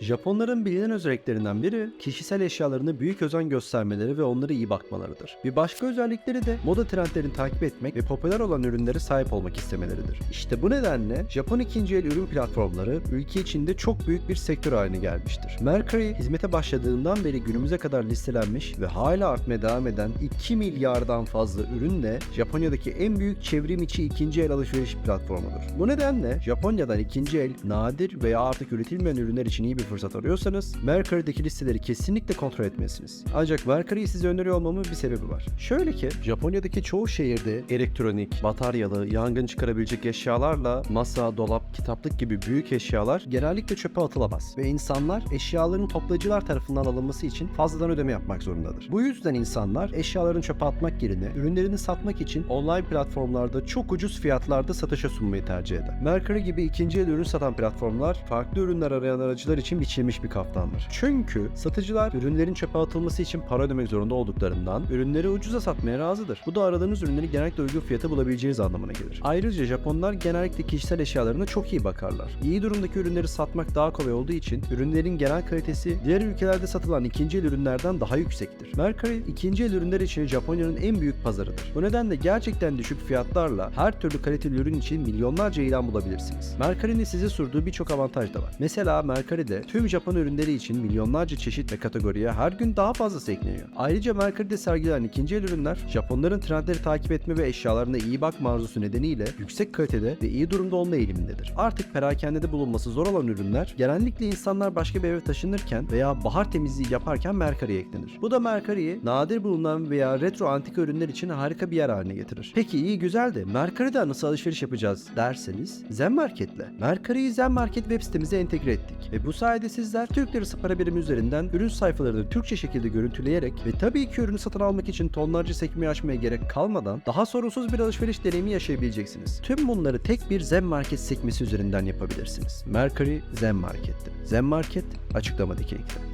Japonların bilinen özelliklerinden biri kişisel eşyalarına büyük özen göstermeleri ve onlara iyi bakmalarıdır. Bir başka özellikleri de moda trendlerini takip etmek ve popüler olan ürünlere sahip olmak istemeleridir. İşte bu nedenle Japon ikinci el ürün platformları ülke içinde çok büyük bir sektör haline gelmiştir. Mercury hizmete başladığından beri günümüze kadar listelenmiş ve hala artmaya devam eden 2 milyardan fazla ürünle Japonya'daki en büyük çevrim içi ikinci el alışveriş platformudur. Bu nedenle Japonya'dan ikinci el, nadir veya artık üretilmeyen ürünler için iyi bir fırsat arıyorsanız Mercury'deki listeleri kesinlikle kontrol etmelisiniz. Ancak Mercury'yi size öneriyor olmamın bir sebebi var. Şöyle ki Japonya'daki çoğu şehirde elektronik, bataryalı, yangın çıkarabilecek eşyalarla masa, dolap, kitaplık gibi büyük eşyalar genellikle çöpe atılamaz ve insanlar eşyaların toplayıcılar tarafından alınması için fazladan ödeme yapmak zorundadır. Bu yüzden insanlar eşyalarını çöpe atmak yerine ürünlerini satmak için online platformlarda çok ucuz fiyatlarda satışa sunmayı tercih eder. Mercury gibi ikinci el ürün satan platformlar farklı ürünler arayan aracılar için biçilmiş bir kaftandır. Çünkü satıcılar ürünlerin çöpe atılması için para ödemek zorunda olduklarından ürünleri ucuza satmaya razıdır. Bu da aradığınız ürünleri genellikle uygun fiyata bulabileceğiniz anlamına gelir. Ayrıca Japonlar genellikle kişisel eşyalarına çok iyi bakarlar. İyi durumdaki ürünleri satmak daha kolay olduğu için ürünlerin genel kalitesi diğer ülkelerde satılan ikinci el ürünlerden daha yüksektir. Mercury ikinci el ürünler için Japonya'nın en büyük pazarıdır. Bu nedenle gerçekten düşük fiyatlarla her türlü kaliteli ürün için milyonlarca ilan bulabilirsiniz. Mercury'nin size sunduğu birçok avantaj da var. Mesela Mercury'de tüm Japon ürünleri için milyonlarca çeşit ve kategoriye her gün daha fazlası ekleniyor. Ayrıca Mercury'de sergilenen ikinci el ürünler Japonların trendleri takip etme ve eşyalarına iyi bakma arzusu nedeniyle yüksek kalitede ve iyi durumda olma eğilimindedir. Artık perakendede bulunması zor olan ürünler genellikle insanlar başka bir eve taşınırken veya bahar temizliği yaparken Mercury'ye eklenir. Bu da Mercury'yi nadir bulunan veya retro antika ürünler için harika bir yer haline getirir. Peki iyi güzel de Mercury'den nasıl alışveriş yapacağız derseniz Zen Market'le. Mercury'yi Zen Market web sitemize entegre ettik ve bu sayede sizler Türk Lirası para birimi üzerinden ürün sayfalarını Türkçe şekilde görüntüleyerek ve tabii ki ürünü satın almak için tonlarca sekmeyi açmaya gerek kalmadan daha sorunsuz bir alışveriş deneyimi yaşayabileceksiniz. Tüm bunları tek bir Zen Market sekmesi üzerinden yapabilirsiniz. Mercury Zen Market'te. Zen Market açıklamadaki linkte.